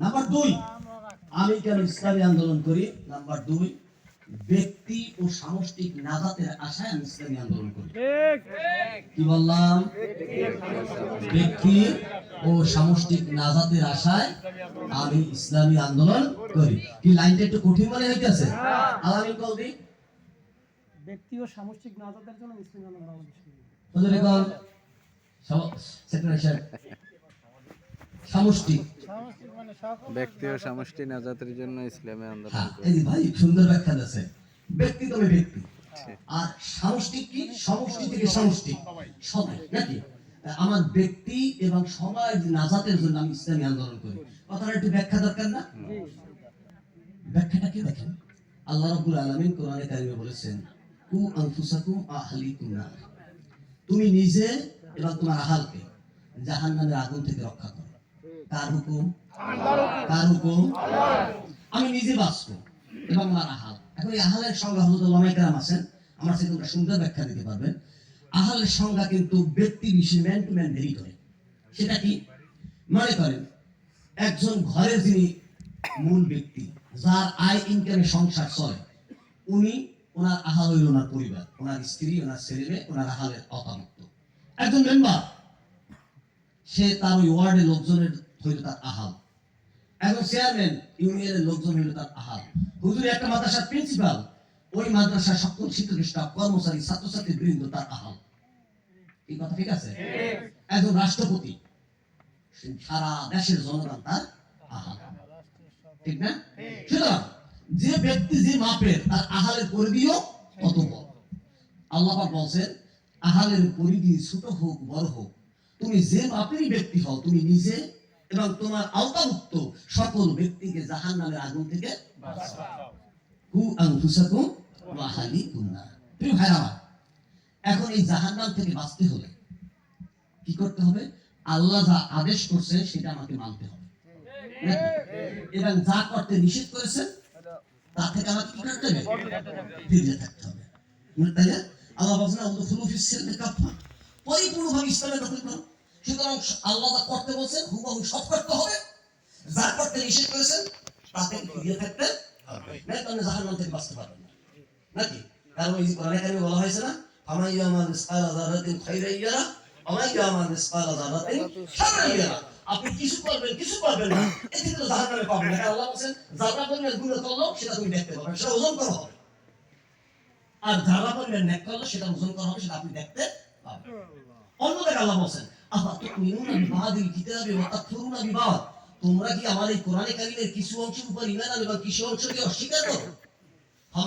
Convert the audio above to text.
Number দুই আমি কেন ইসলামী আন্দোলন করি? নাম্বার দুই ব্যক্তি ও সামষ্টিক নাজাতের আশায় আমি ইসলামী আন্দোলন করি। কি বললাম? ব্যক্তি ও সামষ্টিক নাজাতের আশায় আমি ইসলামী আন্দোলন করি। কি লাইনটা একটু কঠিন মনে হইতেছে? আলামিন কলদি ব্যক্তি ও সামষ্টিক নাজাতের জন্য মুসলিম আন্দোলন। হুজুরে কল সেক্রেটারি সাহেব সামষ্টিক ব্যক্তি ও সমষ্টি নাজাতের জন্য ইসলামী আন্দোলন হ্যাঁ এই ভাই সুন্দর ব্যাখ্যা দিয়েছে। ব্যক্তি তবে ব্যক্তি। আর সামষ্টিক কি? সমষ্টি থেকে সমষ্টি। সবাই নাকি? আমার ব্যক্তি এবং সমাজ নাজাতের জন্য আমি ইসলামী আন্দোলন করি। কথাটা একটু ব্যাখ্যা দরকার না? ব্যাখ্যাটা কি দেখেন? আল্লাহ রাব্বুল আলামিন কোরআনে কারিমে বলেছেন কু আনফুসাকুম আহলিকুম নার। তুমি নিজে এবং তোমার আহালকে জাহান্নামের আগুন থেকে রক্ষা করো। কার হুকুম কার হুকুম আমি নিজে বাঁচবো এবং আমার আহাল। এখন এই আহালের সংজ্ঞা হজরত আছেন আমার তোমরা সুন্দর ব্যাখ্যা দিতে পারবেন আহালের সংজ্ঞা কিন্তু ব্যক্তি বিশেষ ম্যান টু ম্যান ভেরি করে। সেটা কি? মনে করেন একজন ঘরের যিনি মূল ব্যক্তি যার আয় ইনকামে সংসার চলে উনি ওনার আহাল হইল ওনার পরিবার ওনার স্ত্রী ওনার ছেলে মেয়ে ওনার আহালের অপামুক্ত। একজন মেম্বার সে তার ওই ওয়ার্ডের লোকজনের হইল তার আহাল এখন চেয়ারম্যান ইউনিয়নের লোকজন হইল তার আহাল হুজুর একটা মাদ্রাসার প্রিন্সিপাল ওই মাদ্রাসার সকল শিক্ষক স্টাফ কর্মচারী ছাত্রছাত্রী বৃন্দ তার আহাল এই কথা ঠিক আছে? একজন রাষ্ট্রপতি সারা দেশের জনগণ তার আহাল ঠিক না? সুতরাং যে ব্যক্তি যে মাপের তার আহালের পরিধিও তত বড়। আল্লাহ বলছেন আহালের পরিধি ছোট হোক বড় হোক। তুমি যে মাপেরই ব্যক্তি হও তুমি নিজে এবং তোমার আওতাভুক্ত সকল ব্যক্তিকে জাহান নামের আগুন থেকে এখন এই জাহান্নাম থেকে বাঁচতে হলে কি করতে হবে? আল্লাহ যা আদেশ করছে, সেটা আমাকে মানতে হবে? এবং যা করতে নিষেধ করেছেন, তা থেকে আমাকে কি করতে হবে? ফিরে থাকতে হবে? আল্লাহ বলছেন পরিপূর্ণভাবে ইসলামে দখল করো। সুতরাং আল্লাহ যা করতে বলছেন হুবহু সব করতে হবে। যা করতে নিষেধ করেছেন তা থেকে থাকতে হবে। না তাহলে জাহান্নাম থেকে বাঁচতে পারবেন না। নাকি? কারণ এই কোরআনে কারিমে বলা হয়েছে না ফামান ইয়ামাল মিসকালা যারাতিন খাইরান ইয়ারা ওয়া ইয়ামাল মিসকালা যারাতিন শাররান ইয়ারা। আপনি কিছু করবেন কিছু করবেন না। এতে তো জাহান্নামে পাবেন না আল্লাহ বলেন যারা পরিমাণ গুনাহ করল সেটা তুমি দেখতে পাবেন সেটা ওজন করা হবে। আর যারা পরিমাণ নেক করল সেটা ওজন করা হবে সেটা আপনি দেখতে পাবেন। অন্য জায়গায় আল্লাহ বলেন তোমরা কি আমার এই কোরআনে কারিমের কিছু অংশের উপর ইমান আনো বা কিছু অংশকে অস্বীকার করো?